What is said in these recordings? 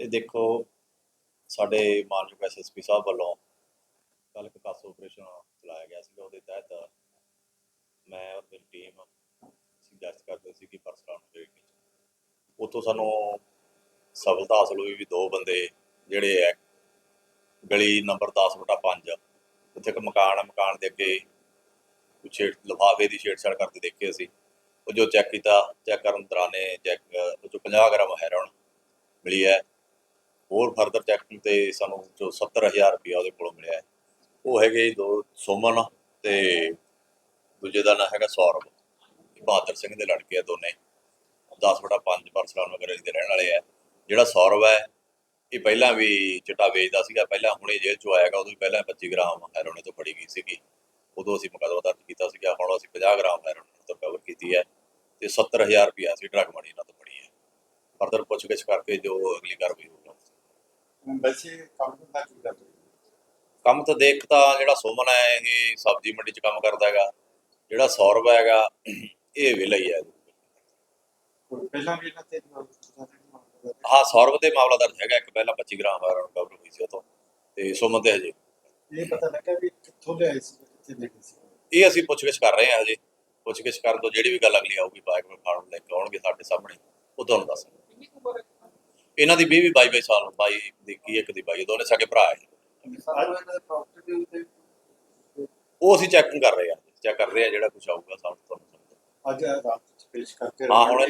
ਇਹ ਦੇਖੋ, ਸਾਡੇ ਮਾਨਯੋਗ ਐਸਐਸਪੀ ਸਾਹਿਬ ਵੱਲੋਂ ਕੱਲ ਇੱਕ ਕਾਸ ਆਪਰੇਸ਼ਨ ਚਲਾਇਆ ਗਿਆ ਸੀ ਉਹਦੇ ਤਹਿਤ ਮੈਂ ਔਰ ਮੇਰੀ ਟੀਮ ਅਸੀਂ ਕਰਦੇ ਸੀ ਕਿ ਪਰਸਰਾਮ ਦੇ ਵਿੱਚ। ਉੱਥੋਂ ਸਾਨੂੰ ਸਫਲਤਾ ਹਾਸਲ ਹੋਈ ਵੀ ਦੋ ਬੰਦੇ ਜਿਹੜੇ ਹੈ ਗਲੀ ਨੰਬਰ 10 ਬਟਾ 5 ਉੱਥੇ ਇੱਕ ਮਕਾਨ ਹੈ ਮਕਾਨ ਦੇ ਅੱਗੇ ਕੁਛ ਲਿਫਾਫੇ ਦੀ ਛੇੜਛਾੜ ਕਰਦੇ ਦੇਖੇ ਅਸੀਂ। ਉਹ ਜੋ ਚੈੱਕ ਕੀਤਾ ਚੈੱਕ ਕਰਨ ਦੌਰਾਨੇ ਚੈੱਕ ਉਹ 'ਚੋਂ 50 ਗ੍ਰਾਮ ਹੈਰੋਨ ਮਿਲੀ ਹੈ ਹੋਰ ਫਰਦਰ ਚੈਕਿੰਗ ਤੇ ਸਾਨੂੰ ਜੋ 70000 ਰੁਪਇਆ ਉਹਦੇ ਕੋਲੋਂ ਮਿਲਿਆ ਹੈ। ਉਹ ਹੈਗੇ ਦੋ, ਸੁਮਨ ਤੇ ਦੂਜੇ ਦਾ ਨਾਂ ਹੈਗਾ ਸੌਰਵ। ਇਹ ਬਹਾਦਰ ਸਿੰਘ ਦੇ ਲੜਕੇ ਆ ਦੋਨੇ। 10 ਬਟਾ 5 ਪਰਸਰਾਮ ਵਗੈਰਾ ਦੇ ਰਹਿਣ ਵਾਲੇ ਆ। ਜਿਹੜਾ ਸੌਰਵ ਹੈ, ਇਹ ਪਹਿਲਾਂ ਵੀ ਚਿੱਟਾ ਵੇਚਦਾ ਸੀਗਾ। ਪਹਿਲਾਂ ਹੁਣੇ ਜੇਲ੍ਹ ਚੋਂ ਆਏਗਾ ਉਦੋਂ ਵੀ ਪਹਿਲਾਂ 25 ਗ੍ਰਾਮ ਹੈਰੋਨ ਤੋਂ ਫੜੀ ਗਈ ਸੀਗੀ। ਉਦੋਂ ਅਸੀਂ ਮੁਕੱਦਮਾ ਦਰਜ ਕੀਤਾ ਸੀਗਾ। ਹੁਣ ਅਸੀਂ 50 ਗ੍ਰਾਮ ਹੈਰੋਨ ਤੋਂ ਕਵਰ ਕੀਤੀ ਹੈ ਤੇ 70000 ਰੁਪਇਆ ਅਸੀਂ ਡਰਗ ਮਣੀ ਨਾਲ ਤੋਂ ਫੜੀ ਹੈ। ਫਰਦਰ ਪੁੱਛਗਿੱਛ ਕਰਕੇ ਜੋ ਅਗਲੀ ਕਾਰਵਾਈ ਹੋਊਗੀ ਵੈਸੇ ਕੰਮ ਦਾ ਕੀ ਕਰਦੇ ਕੰਮ ਤਾਂ ਦੇਖ ਤਾਂ ਜਿਹੜਾ ਸੁਮਨ ਹੈ ਇਹ ਸਬਜ਼ੀ ਮੰਡੀ 'ਚ ਕੰਮ ਕਰਦਾ ਹੈਗਾ ਜਿਹੜਾ ਸੌਰਵ ਹੈਗਾ ਇਹ ਵਿਲਾ ਹੀ ਪਹਿਲਾਂ ਵੀ ਇਹਨਾਂ ਤੇ ਹਾਂ ਸੌਰਵ ਦੇ ਮਾਮਲਾ ਦਰਜ ਹੈਗਾ ਇੱਕ ਪਹਿਲਾਂ 25 ਗ੍ਰਾਮ ਹੈਰੋਨ ਕਵਰ ਹੋਈ ਸੀ ਉਹ ਤੋਂ ਤੇ ਸੁਮਨ ਤੇ ਹਜੇ। ਇਹ ਪਤਾ ਲੱਗਾ ਵੀ ਕਿੱਥੋਂ ਲਿਆਏ ਸੀ ਕਿੱਥੇ ਲੈ ਗਏ ਸੀ? ਇਹ ਅਸੀਂ ਪੁੱਛਗਿੱਛ ਕਰ ਰਹੇ ਹਾਂ ਹਜੇ। ਪੁੱਛਗਿੱਛ ਕਰਨ ਤੋਂ ਜਿਹੜੀ ਵੀ ਗੱਲ ਅਗਲੀ ਆਊਗੀ ਬਾਈਕ ਵਿੱਚ ਫਾਰਮ ਲੈ ਕੇ ਆਉਣਗੇ ਸਾਡੇ ਸਾਹਮਣੇ ਉਹ ਤੁਹਾਨੂੰ ਦੱਸਾਂਗੇ ਇਹਨਾਂ ਦੀ 20 22 22 ਸਾਲ 22 ਦੀ ਕੀ ਇੱਕ ਦੀ 22 ਦੋਨੇ ਸਾਡੇ ਭਰਾ ਹੈ। ਉਹ ਅਸੀਂ ਚੈਕਿੰਗ ਕਰ ਰਹੇ ਹਾਂ ਚੈੱਕ ਕਰ ਰਹੇ ਹਾਂ ਜਿਹੜਾ ਕੁਝ ਆਊਗਾ ਤੁਹਾਨੂੰ ਸਮਝ ਅੱਜ ਰਾਤ ਚ ਪੇਸ਼ ਕਰਕੇ ਹਾਂ, ਹੁਣ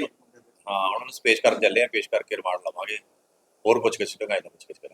ਹਾਂ ਉਹਨੂੰ ਪੇਸ਼ ਕਰਨ ਚੱਲੇ ਆ ਪੇਸ਼ ਕਰਕੇ ਰਿਮਾਂਡ ਲਵਾਂਗੇ। ਹੋਰ ਪੁੱਛਗਿੱਛ ਢੰਗਾਈ ਨਾਲ ਪੁੱਛਗਿੱਛ ਕਰਾਂਗੇ